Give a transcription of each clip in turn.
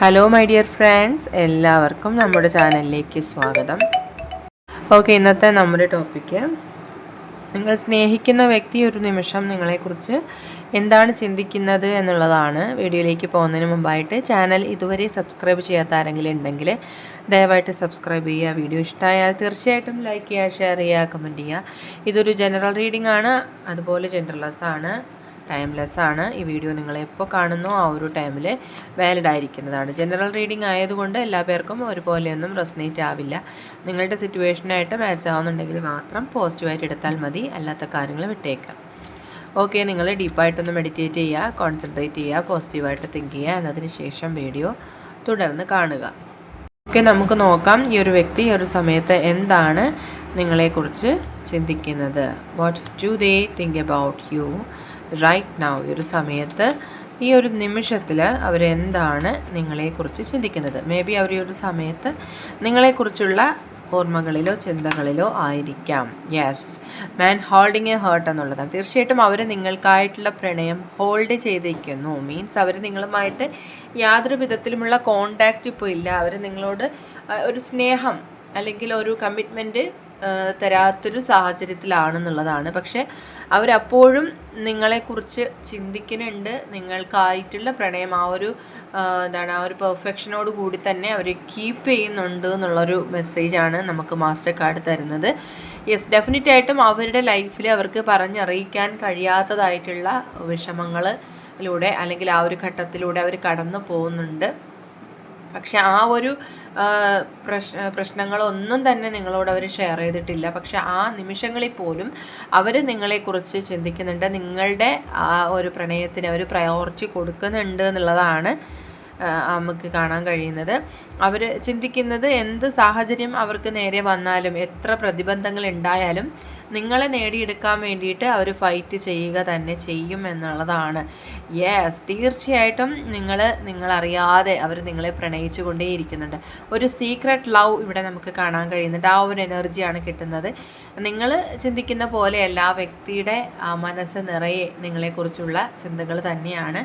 Hello my dear friends എല്ലാവർക്കും നമ്മുടെ ചാനലിലേക്ക് സ്വാഗതം. ഓക്കെ ഇന്നത്തെ നമ്മുടെ ടോപ്പിക്ക് നിങ്ങൾ സ്നേഹിക്കുന്ന വ്യക്തി ഒരു നിമിഷം നിങ്ങളെക്കുറിച്ച് എന്താണ് ചിന്തിക്കുന്നത് എന്നുള്ളതാണ് വീഡിയോയിലേക്ക് പോകുന്നതിന് മുമ്പായിട്ട്. ചാനൽ ഇതുവരെ സബ്സ്ക്രൈബ് ചെയ്യാത്ത ആരെങ്കിലും ഉണ്ടെങ്കിൽ ദയവായിട്ട് സബ്സ്ക്രൈബ് ചെയ്യുക. വീഡിയോ ഇഷ്ടമായാൽ തീർച്ചയായിട്ടും ലൈക്ക് ചെയ്യുക ഷെയർ ചെയ്യുക കമന്റ് ചെയ്യുക. ഇതൊരു ജനറൽ റീഡിംഗ് ആണ്. അതുപോലെ ജനറലസ് ആണ്. ടൈംലെസ് ആണ്. ഈ വീഡിയോ നിങ്ങൾ എപ്പോൾ കാണുന്നോ ആ ഒരു ടൈമിൽ വാലിഡ് ആയിരിക്കുന്നതാണ്. ജനറൽ റീഡിംഗ് ആയതുകൊണ്ട് എല്ലാ പേർക്കും ഒരുപോലെയൊന്നും റെസനേറ്റ് ആവില്ല. നിങ്ങളുടെ സിറ്റുവേഷനായിട്ട് മാച്ച് ആവുന്നുണ്ടെങ്കിൽ മാത്രം പോസിറ്റീവായിട്ട് എടുത്താൽ മതി. അല്ലാത്ത കാര്യങ്ങൾ വിട്ടേക്കാം. ഓക്കെ നിങ്ങൾ ഡീപ്പായിട്ടൊന്ന് മെഡിറ്റേറ്റ് ചെയ്യുക കോൺസെൻട്രേറ്റ് ചെയ്യുക പോസിറ്റീവായിട്ട് തിങ്ക് ചെയ്യുക. എന്നതിന് ശേഷം വീഡിയോ തുടർന്ന് കാണുക. ഓക്കെ നമുക്ക് നോക്കാം ഈ ഒരു വ്യക്തി ഈ ഒരു സമയത്ത് എന്താണ് നിങ്ങളെക്കുറിച്ച് ചിന്തിക്കുന്നത്. What do they think about you right now ഈ ഒരു സമയത്ത് ഈ ഒരു നിമിഷത്തിൽ അവരെന്താണ് നിങ്ങളെക്കുറിച്ച് ചിന്തിക്കുന്നത്? മേ ബി അവർ ഈ ഒരു സമയത്ത് നിങ്ങളെക്കുറിച്ചുള്ള ഓർമ്മകളിലോ ചിന്തകളിലോ ആയിരിക്കാം. Yes man holding a heart എന്നുള്ളതാണ്. തീർച്ചയായിട്ടും അവർ നിങ്ങൾക്കായിട്ടുള്ള പ്രണയം ഹോൾഡ് ചെയ്തിരിക്കുന്നു. മീൻസ് അവർ നിങ്ങളുമായിട്ട് യാതൊരു വിധത്തിലുമുള്ള കോണ്ടാക്റ്റ് ഇപ്പോൾ ഇല്ല. അവർ നിങ്ങളോട് ഒരു സ്നേഹം അല്ലെങ്കിൽ ഒരു കമ്മിറ്റ്മെന്റ് തരാത്തൊരു സാഹചര്യത്തിലാണെന്നുള്ളതാണ്. പക്ഷെ അവരപ്പോഴും നിങ്ങളെക്കുറിച്ച് ചിന്തിക്കുന്നുണ്ട്. നിങ്ങൾക്കായിട്ടുള്ള പ്രണയം ആ ഒരു എന്താണ് ആ ഒരു പെർഫെക്ഷനോട് കൂടി തന്നെ അവർ കീപ്പ് ചെയ്യുന്നുണ്ട് എന്നുള്ളൊരു മെസ്സേജാണ് നമുക്ക് മാസ്റ്റർ കാർഡ് തരുന്നത്. യെസ് ഡെഫിനറ്റ് ആയിട്ടും അവരുടെ ലൈഫിൽ അവർക്ക് പറഞ്ഞറിയിക്കാൻ കഴിയാത്തതായിട്ടുള്ള വിഷമങ്ങളിലൂടെ അല്ലെങ്കിൽ ആ ഒരു ഘട്ടത്തിലൂടെ അവർ കടന്നു പോകുന്നുണ്ട്. പക്ഷെ ആ ഒരു പ്രശ് പ്രശ്നങ്ങളൊന്നും തന്നെ നിങ്ങളോട് അവർ ഷെയർ ചെയ്തിട്ടില്ല. പക്ഷെ ആ നിമിഷങ്ങളിൽ പോലും അവർ നിങ്ങളെക്കുറിച്ച് ചിന്തിക്കുന്നുണ്ട്. നിങ്ങളുടെ ആ ഒരു പ്രണയത്തിന് അവർ പ്രയോറിറ്റി കൊടുക്കുന്നുണ്ട് എന്നുള്ളതാണ് നമുക്ക് കാണാൻ കഴിയുന്നത്. അവർ ചിന്തിക്കുന്നത് എന്ത് സാഹചര്യം അവർക്ക് നേരെ വന്നാലും എത്ര പ്രതിബന്ധങ്ങൾ ഉണ്ടായാലും നിങ്ങളെ നേടിയെടുക്കാൻ വേണ്ടിയിട്ട് അവർ ഫൈറ്റ് ചെയ്യുക തന്നെ ചെയ്യും എന്നുള്ളതാണ്. യെസ് തീർച്ചയായിട്ടും നിങ്ങൾ നിങ്ങളറിയാതെ അവർ നിങ്ങളെ പ്രണയിച്ചു കൊണ്ടേയിരിക്കുന്നുണ്ട് ഒരു സീക്രട്ട് ലവ് ഇവിടെ നമുക്ക് കാണാൻ കഴിയുന്നുണ്ട്. ആ ഒരു എനർജിയാണ് കിട്ടുന്നത്. നിങ്ങൾ ചിന്തിക്കുന്ന പോലെ എല്ലാ വ്യക്തിയുടെ മനസ്സ് നിറയെ നിങ്ങളെക്കുറിച്ചുള്ള ചിന്തകൾ തന്നെയാണ്.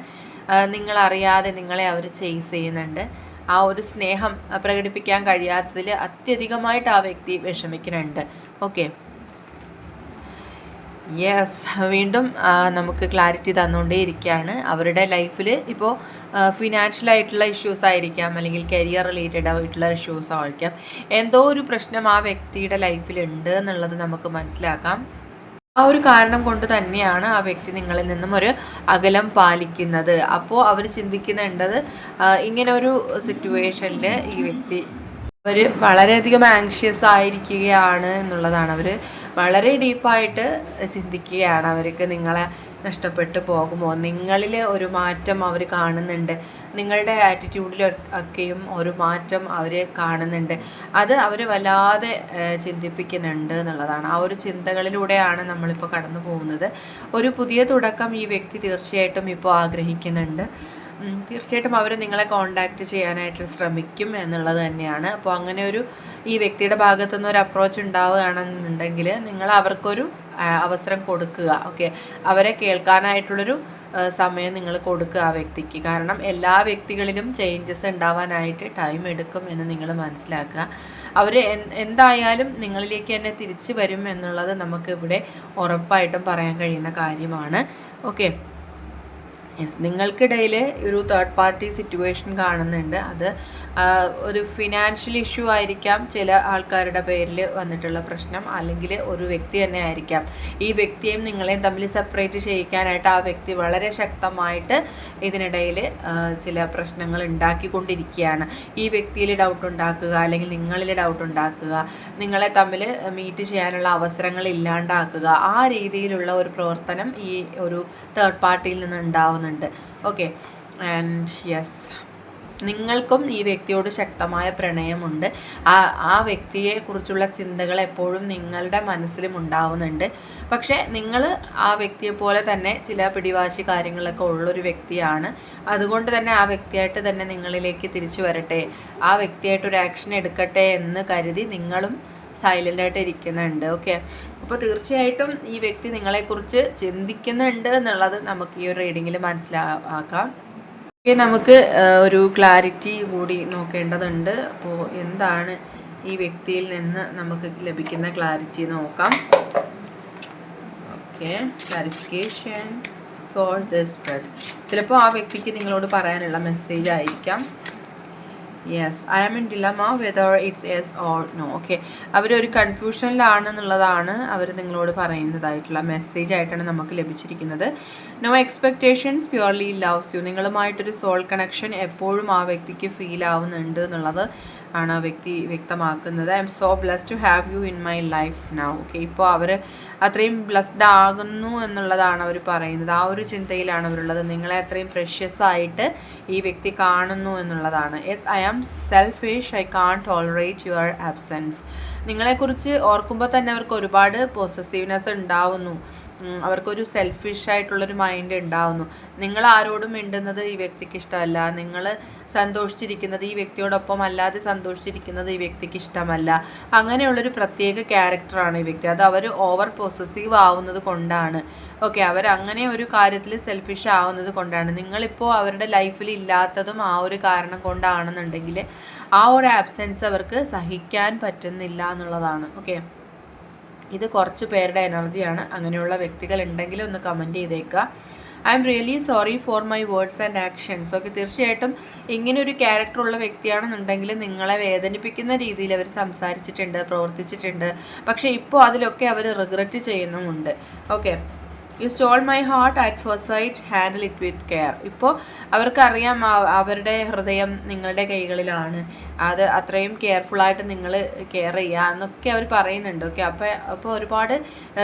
നിങ്ങളറിയാതെ നിങ്ങളെ അവർ ചെയ്സ് ചെയ്യുന്നുണ്ട്. ആ ഒരു സ്നേഹം പ്രകടിപ്പിക്കാൻ കഴിയാത്തതിൽ അത്യധികമായിട്ട് ആ വ്യക്തി വിഷമിക്കുന്നുണ്ട്. ഓക്കെ യെസ് വീണ്ടും നമുക്ക് ക്ലാരിറ്റി തന്നുകൊണ്ടേ ഇരിക്കുകയാണ്. അവരുടെ ലൈഫിൽ ഇപ്പോൾ ഫിനാൻഷ്യൽ ആയിട്ടുള്ള ഇഷ്യൂസ് ആയിരിക്കാം അല്ലെങ്കിൽ കരിയർ റിലേറ്റഡ് ആയിട്ടുള്ള ഇഷ്യൂസ് ആയിരിക്കാം. എന്തോ ഒരു പ്രശ്നം ആ വ്യക്തിയുടെ ലൈഫിലുണ്ട് എന്നുള്ളത് നമുക്ക് മനസ്സിലാക്കാം. ആ ഒരു കാരണം കൊണ്ട് തന്നെയാണ് ആ വ്യക്തി നിങ്ങളിൽ നിന്നും ഒരു അകലം പാലിക്കുന്നത്. അപ്പോൾ അവർ ചിന്തിക്കുന്നുണ്ടത് ഇങ്ങനെ ഒരു സിറ്റുവേഷനിൽ ഈ വ്യക്തി അവർ വളരെയധികം ആങ്ഷ്യസ് ആയിരിക്കുകയാണ് എന്നുള്ളതാണ് അവർ വളരെ ഡീപ്പായിട്ട് ചിന്തിക്കുകയാണ് അവർക്ക് നിങ്ങളെ നഷ്ടപ്പെട്ടു പോകുമോ? നിങ്ങളിൽ ഒരു മാറ്റം അവർ കാണുന്നുണ്ട്. നിങ്ങളുടെ ആറ്റിറ്റ്യൂഡിൽ ഒക്കെയും ഒരു മാറ്റം അവർ കാണുന്നുണ്ട്. അത് അവർ വല്ലാതെ ചിന്തിപ്പിക്കുന്നുണ്ട് എന്നുള്ളതാണ്. ആ ഒരു ചിന്തകളിലൂടെയാണ് നമ്മളിപ്പോൾ കടന്നു പോകുന്നത് ഒരു പുതിയ തുടക്കം ഈ വ്യക്തി തീർച്ചയായിട്ടും ഇപ്പോൾ ആഗ്രഹിക്കുന്നുണ്ട്. തീർച്ചയായിട്ടും അവർ നിങ്ങളെ കോണ്ടാക്ട് ചെയ്യാനായിട്ട് ശ്രമിക്കും എന്നുള്ളത് തന്നെയാണ്. അപ്പോൾ അങ്ങനെ ഒരു ഈ വ്യക്തിയുടെ ഭാഗത്തുനിന്ന് ഒരു അപ്രോച്ച് ഉണ്ടാവുകയാണെന്നുണ്ടെങ്കിൽ നിങ്ങൾ അവർക്കൊരു അവസരം കൊടുക്കുക. ഓക്കെ അവരെ കേൾക്കാനായിട്ടുള്ളൊരു സമയം നിങ്ങൾ കൊടുക്കുക ആ വ്യക്തിക്ക്. കാരണം എല്ലാ വ്യക്തികളിലും ചേഞ്ചസ് ഉണ്ടാവാനായിട്ട് ടൈം എടുക്കും എന്ന് നിങ്ങൾ മനസ്സിലാക്കുക. അവർ എന്തായാലും നിങ്ങളിലേക്ക് തന്നെ തിരിച്ചു വരും എന്നുള്ളത് നമുക്കിവിടെ ഉറപ്പായിട്ടും പറയാൻ കഴിയുന്ന കാര്യമാണ്. ഓക്കെ യെസ് നിങ്ങൾക്കിടയിൽ ഒരു തേർഡ് പാർട്ടി സിറ്റുവേഷൻ കാണുന്നുണ്ട്. അത് ഒരു ഫിനാൻഷ്യൽ ഇഷ്യൂ ആയിരിക്കാം ചില ആൾക്കാരുടെ പേരിൽ വന്നിട്ടുള്ള പ്രശ്നം. അല്ലെങ്കിൽ ഒരു വ്യക്തി തന്നെ ആയിരിക്കാം. ഈ വ്യക്തിയും നിങ്ങളെയും തമ്മിൽ സെപ്പറേറ്റ് ചെയ്യിക്കാനായിട്ട് ആ വ്യക്തി വളരെ ശക്തമായിട്ട് ഇതിനിടയിൽ ചില പ്രശ്നങ്ങൾ ഉണ്ടാക്കിക്കൊണ്ടിരിക്കുകയാണ്. ഈ വ്യക്തിയിൽ ഡൗട്ട് ഉണ്ടാക്കുക അല്ലെങ്കിൽ നിങ്ങളിൽ ഡൗട്ട് ഉണ്ടാക്കുക നിങ്ങളെ തമ്മിൽ മീറ്റ് ചെയ്യാനുള്ള അവസരങ്ങൾ ഇല്ലാണ്ടാക്കുക ആ രീതിയിലുള്ള ഒരു പ്രവർത്തനം ഈ ഒരു തേർഡ് പാർട്ടിയിൽ നിന്ന് ഉണ്ടാവുന്നുണ്ട്. ഉണ്ട് ഓക്കെ ആൻഡ് യെസ് നിങ്ങൾക്കും ഈ വ്യക്തിയോട് ശക്തമായ പ്രണയമുണ്ട്. ആ ആ വ്യക്തിയെക്കുറിച്ചുള്ള ചിന്തകൾ എപ്പോഴും നിങ്ങളുടെ മനസ്സിലും ഉണ്ടാവുന്നുണ്ട്. പക്ഷേ നിങ്ങൾ ആ വ്യക്തിയെ പോലെ തന്നെ ചില പിടിവാശി കാര്യങ്ങളൊക്കെ ഉള്ളൊരു വ്യക്തിയാണ്. അതുകൊണ്ട് തന്നെ ആ വ്യക്തിയായിട്ട് തന്നെ നിങ്ങളിലേക്ക് തിരിച്ചു വരട്ടെ. ആ വ്യക്തിയായിട്ട് ഒരു ആക്ഷൻ എടുക്കട്ടെ എന്ന് കരുതി നിങ്ങളും സൈലന്റായിട്ട് ഇരിക്കുന്നുണ്ട്. ഓക്കെ അപ്പോൾ തീർച്ചയായിട്ടും ഈ വ്യക്തി നിങ്ങളെക്കുറിച്ച് ചിന്തിക്കുന്നുണ്ട് എന്നുള്ളത് നമുക്ക് ഈ ഒരു റീഡിങ്ങിൽ മനസ്സിലാക്കാം. ഓക്കെ നമുക്ക് ഒരു ക്ലാരിറ്റി കൂടി നോക്കേണ്ടതുണ്ട്. അപ്പോൾ എന്താണ് ഈ വ്യക്തിയിൽ നിന്ന് നമുക്ക് ലഭിക്കുന്ന ക്ലാരിറ്റി നോക്കാം. Okay clarification for this spread ചിലപ്പോൾ ആ വ്യക്തിക്ക് നിങ്ങളോട് പറയാനുള്ള മെസ്സേജ് ആയിരിക്കാം. Yes I am in dilemma whether it's yes or no okay അവരൊരു കൺഫ്യൂഷനിലാണെന്നുള്ളതാണ് അവർ നിങ്ങളോട് പറയുന്നതായിട്ടുള്ള മെസ്സേജ് ആയിട്ടാണ് നമുക്ക് ലഭിച്ചിരിക്കുന്നത്. No expectations purely loves you നിങ്ങളുമായിട്ടൊരു soul connection എപ്പോഴും ആ വ്യക്തിക്ക് ഫീൽ ആവുന്നുണ്ട് എന്നുള്ളത് ആണ് ആ വ്യക്തി വ്യക്തമാക്കുന്നത്. I am so bless to have you in my life now okay ഇപ്പോൾ അവർ അത്രയും ബ്ലസ്ഡ് ആകുന്നു എന്നുള്ളതാണ് അവർ പറയുന്നത്. ആ ഒരു ചിന്തയിലാണ് അവരുള്ളത്. നിങ്ങളെ അത്രയും പ്രഷ്യസ് ആയിട്ട് ഈ വ്യക്തി കാണുന്നു എന്നുള്ളതാണ്. Yes I am selfish I can tolerate your absence നിങ്ങളെക്കുറിച്ച് ഓർക്കുമ്പോൾ തന്നെ അവർക്ക് ഒരുപാട് പോസസീവ്നെസ് ഉണ്ടാവുന്നു. അവർക്കൊരു സെൽഫിഷ് ആയിട്ടുള്ളൊരു മൈൻഡ് ഉണ്ടാവുന്നു. നിങ്ങൾ ആരോടും മിണ്ടുന്നത് ഈ വ്യക്തിക്ക് ഇഷ്ടമല്ല. നിങ്ങൾ സന്തോഷിച്ചിരിക്കുന്നത് ഈ വ്യക്തിയോടൊപ്പം അല്ലാതെ സന്തോഷിച്ചിരിക്കുന്നത് ഈ വ്യക്തിക്ക് ഇഷ്ടമല്ല. അങ്ങനെയുള്ളൊരു പ്രത്യേക ക്യാരക്ടറാണ് ഈ വ്യക്തി. അത് അവർ ഓവർ പൊസസീവ് ആവുന്നത് കൊണ്ടാണ്. ഓക്കെ അവർ അങ്ങനെ ഒരു കാര്യത്തിൽ സെൽഫിഷ് ആവുന്നത് കൊണ്ടാണ്. നിങ്ങളിപ്പോൾ അവരുടെ ലൈഫിൽ ഇല്ലാത്തതും ആ ഒരു കാരണം കൊണ്ടാണെന്നുണ്ടെങ്കിൽ ആ ഒരു ആബ്സെൻസ് അവർക്ക് സഹിക്കാൻ പറ്റുന്നില്ല എന്നുള്ളതാണ്. ഓക്കെ ഇത് കുറച്ച് പേരുടെ എനർജിയാണ്. അങ്ങനെയുള്ള വ്യക്തികൾ ഉണ്ടെങ്കിൽ ഒന്ന് കമന്റ് ചെയ്തേക്കുക. I am really sorry for my words and actions okay തീർച്ചയായിട്ടും ഇങ്ങനെ ക്യാരക്ടറുള്ള വ്യക്തിയാണെന്നുണ്ടെങ്കിൽ നിങ്ങളെ വേദനിപ്പിക്കുന്ന രീതിയിൽ അവർ സംസാരിച്ചിട്ടുണ്ട് പ്രവർത്തിച്ചിട്ടുണ്ട്. പക്ഷേ ഇപ്പോൾ അതിലൊക്കെ അവർ റിഗ്രറ്റ് ചെയ്യുന്നുമുണ്ട്. Okay you stole my heart at first sight handle it with care ഇപ്പോൾ അവർക്കറിയാം അവരുടെ ഹൃദയം നിങ്ങളുടെ കൈകളിലാണ്. അത് അത്രയും കെയർഫുള്ളായിട്ട് നിങ്ങൾ കെയർ ചെയ്യുക എന്നൊക്കെ അവർ പറയുന്നുണ്ട്. ഓക്കെ അപ്പോൾ അപ്പോൾ ഒരുപാട്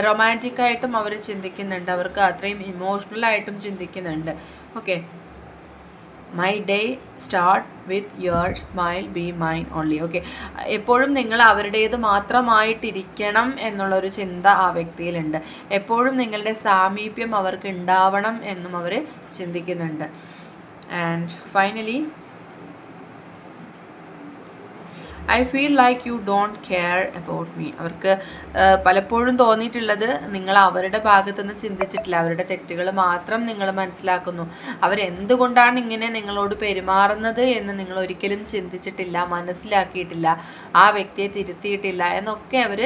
റൊമാന്റിക്കായിട്ടും അവർ ചിന്തിക്കുന്നുണ്ട്. അവർക്ക് അത്രയും ഇമോഷണലായിട്ടും ചിന്തിക്കുന്നുണ്ട്. Okay my day start with your smile be mine only okay എപ്പോഴും നിങ്ങൾ അവരുടേത് മാത്രമായിട്ടിരിക്കണം എന്നുള്ളൊരു ചിന്ത ആ വ്യക്തിയിലുണ്ട്. എപ്പോഴും നിങ്ങളുടെ സാമീപ്യം അവർക്ക് ഉണ്ടാവണം എന്നും അവർ ചിന്തിക്കുന്നുണ്ട്. And finally I feel like you don't care about me അവർക്ക് പലപ്പോഴും തോന്നിയിട്ടുള്ളത് നിങ്ങൾ അവരുടെ ഭാഗത്തു നിന്ന് ചിന്തിച്ചിട്ടില്ല. അവരുടെ തെറ്റുകൾ മാത്രം നിങ്ങൾ മനസ്സിലാക്കുന്നു. അവരെന്തുകൊണ്ടാണ് ഇങ്ങനെ നിങ്ങളോട് പെരുമാറുന്നത് എന്ന് നിങ്ങൾ ഒരിക്കലും ചിന്തിച്ചിട്ടില്ല മനസ്സിലാക്കിയിട്ടില്ല ആ വ്യക്തിയെ തിരുത്തിയിട്ടില്ല എന്നൊക്കെ അവർ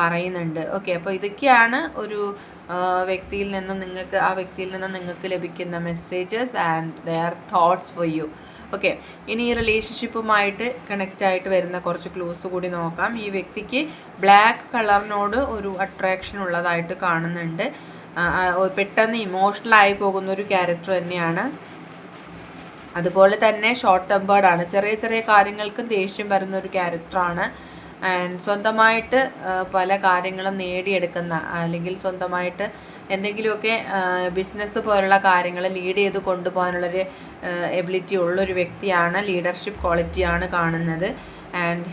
പറയുന്നുണ്ട്. ഓക്കെ അപ്പോൾ ഇതൊക്കെയാണ് ഒരു വ്യക്തിയിൽ നിന്നും നിങ്ങൾക്ക് ആ വ്യക്തിയിൽ നിന്നും നിങ്ങൾക്ക് ലഭിക്കുന്ന messages and their thoughts for you okay ഇനി ഈ റിലേഷൻഷിപ്പുമായിട്ട് കണക്റ്റ് ആയിട്ട് വരുന്ന കുറച്ച് ക്ലൂസ് കൂടി നോക്കാം. ഈ വ്യക്തിക്ക് ബ്ലാക്ക് കളറിനോട് ഒരു അട്രാക്ഷൻ ഉള്ളതായിട്ട് കാണുന്നുണ്ട്. പെട്ടെന്ന് ഇമോഷണൽ ആയി പോകുന്ന ഒരു ക്യാരക്ടർ തന്നെയാണ്. അതുപോലെ തന്നെ ഷോർട്ട് ടെമ്പേർഡാണ് ചെറിയ ചെറിയ കാര്യങ്ങൾക്കും ദേഷ്യം വരുന്ന ഒരു ക്യാരക്ടറാണ് ആൻഡ് സ്വന്തമായിട്ട് പല കാര്യങ്ങളും നേടിയെടുക്കുന്ന അല്ലെങ്കിൽ സ്വന്തമായിട്ട് എന്തെങ്കിലുമൊക്കെ ബിസിനസ് പോലുള്ള കാര്യങ്ങൾ ലീഡ് ചെയ്ത് കൊണ്ടുപോകാനുള്ളൊരു എബിലിറ്റി ഉള്ളൊരു വ്യക്തിയാണ് ലീഡർഷിപ്പ് ക്വാളിറ്റിയാണ് കാണുന്നത്. ആൻഡ്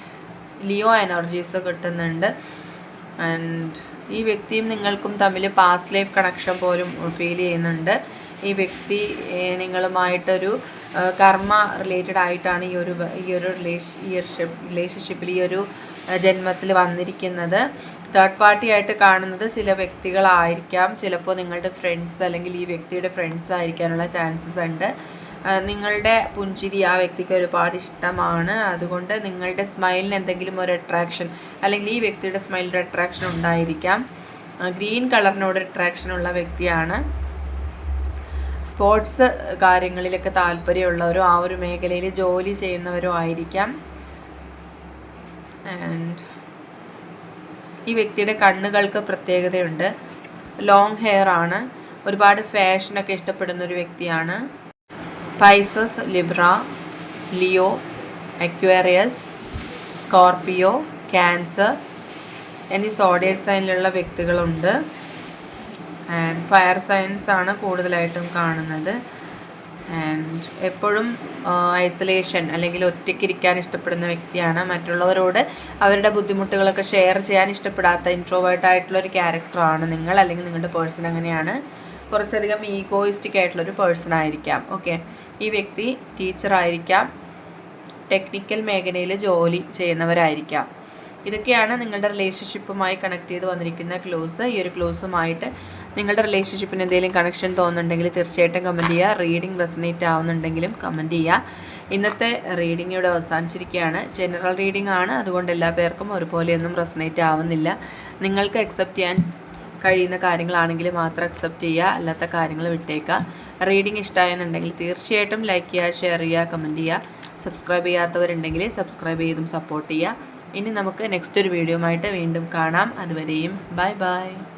ലിയോ എനർജീസ് കിട്ടുന്നുണ്ട്. ആൻഡ് ഈ വ്യക്തിയും നിങ്ങൾക്കും തമ്മിൽ പാസ്റ്റ് ലൈഫ് കണക്ഷൻ പോലും ഫീൽ ചെയ്യുന്നുണ്ട്. ഈ വ്യക്തി നിങ്ങളുമായിട്ടൊരു കർമ്മ റിലേറ്റഡ് ആയിട്ടാണ് ഈ ഒരു ഈ ഒരു റിലേഷൻ റിലേഷൻഷിപ്പിൽ ഈ ഒരു ജന്മത്തിൽ വന്നിരിക്കുന്നത്. തേർഡ് പാർട്ടി ആയിട്ട് കാണുന്നത് ചില വ്യക്തികളായിരിക്കാം. ചിലപ്പോൾ നിങ്ങളുടെ ഫ്രണ്ട്സ് അല്ലെങ്കിൽ ഈ വ്യക്തിയുടെ ഫ്രണ്ട്സ് ആയിരിക്കാനുള്ള ചാൻസസ് ഉണ്ട്. നിങ്ങളുടെ പുഞ്ചിരി ആ വ്യക്തിക്ക് ഒരുപാട് ഇഷ്ടമാണ്. അതുകൊണ്ട് നിങ്ങളുടെ സ്മൈലിന് എന്തെങ്കിലും ഒരു അട്രാക്ഷൻ അല്ലെങ്കിൽ ഈ വ്യക്തിയുടെ സ്മൈലിന്റെ അട്രാക്ഷൻ ഉണ്ടായിരിക്കാം. ഗ്രീൻ കളറിനോട് അട്രാക്ഷൻ ഉള്ള വ്യക്തിയാണ്. സ്പോർട്സ് കാര്യങ്ങളിലൊക്കെ താല്പര്യമുള്ളവരോ ആ ഒരു മേഖലയിൽ ജോലി ചെയ്യുന്നവരോ ആയിരിക്കാം. ആൻഡ് ഈ വ്യക്തിയുടെ കണ്ണുകൾക്ക് പ്രത്യേകതയുണ്ട്. ലോങ് ഹെയർ ആണ്. ഒരുപാട് ഫാഷനൊക്കെ ഇഷ്ടപ്പെടുന്ന ഒരു വ്യക്തിയാണ്. Pisces Libra Leo Aquarius Scorpio Cancer എന്നീ സോഡിയക് സൈനിലുള്ള വ്യക്തികളുണ്ട്. ആൻഡ് ഫയർ സയൻസ് ആണ് കൂടുതലായിട്ടും കാണുന്നത്. ആൻഡ് എപ്പോഴും ഐസൊലേഷൻ അല്ലെങ്കിൽ ഒറ്റയ്ക്കിരിക്കാൻ ഇഷ്ടപ്പെടുന്ന വ്യക്തിയാണ്. മറ്റുള്ളവരോട് അവരുടെ ബുദ്ധിമുട്ടുകളൊക്കെ ഷെയർ ചെയ്യാൻ ഇഷ്ടപ്പെടാത്ത ഇൻട്രോവേർട്ട് ആയിട്ടുള്ള ഒരു ക്യാരക്ടറാണ് നിങ്ങൾ അല്ലെങ്കിൽ നിങ്ങളുടെ പേഴ്സൺ അങ്ങനെയാണ്. കുറച്ചധികം ഈഗോയിസ്റ്റിക് ആയിട്ടുള്ളൊരു പേഴ്സൺ ആയിരിക്കാം. ഓക്കെ ഈ വ്യക്തി ടീച്ചറായിരിക്കാം ടെക്നിക്കൽ മേഖലയിൽ ജോലി ചെയ്യുന്നവരായിരിക്കാം. ഇതൊക്കെയാണ് നിങ്ങളുടെ റിലേഷൻഷിപ്പുമായി കണക്ട് ചെയ്ത് വന്നിരിക്കുന്ന ക്ലോസ് ഈ ഒരു ക്ലോസുമായിട്ട് നിങ്ങളുടെ റിലേഷൻഷിപ്പിന് എന്തെങ്കിലും കണക്ഷൻ തോന്നുന്നുണ്ടെങ്കിൽ തീർച്ചയായിട്ടും കമന്റ് ചെയ്യുക. റീഡിംഗ് റെസനേറ്റ് ആവുന്നുണ്ടെങ്കിലും കമന്റ് ചെയ്യുക. ഇന്നത്തെ റീഡിംഗ് ഇവിടെ അവസാനിച്ചിരിക്കുകയാണ്. ജനറൽ റീഡിംഗ് ആണ്. അതുകൊണ്ട് എല്ലാ പേർക്കും ഒരുപോലെയൊന്നും റെസനേറ്റ് ആവുന്നില്ല. നിങ്ങൾക്ക് അക്സെപ്റ്റ് ചെയ്യാൻ കഴിയുന്ന കാര്യങ്ങളാണെങ്കിൽ മാത്രം അക്സെപ്റ്റ് ചെയ്യുക. അല്ലാത്ത കാര്യങ്ങൾ വിട്ടേക്കുക. റീഡിംഗ് ഇഷ്ടമായെന്നുണ്ടെങ്കിൽ തീർച്ചയായിട്ടും ലൈക്ക് ചെയ്യുക ഷെയർ ചെയ്യുക കമന്റ് ചെയ്യുക. സബ്സ്ക്രൈബ് ചെയ്യാത്തവരുണ്ടെങ്കിൽ സബ്സ്ക്രൈബ് ചെയ്തും സപ്പോർട്ട് ചെയ്യുക. ഇനി നമുക്ക് നെക്സ്റ്റ് ഒരു വീഡിയോ ആയിട്ട് വീണ്ടും കാണാം. അതുവരെയും ബൈ ബൈ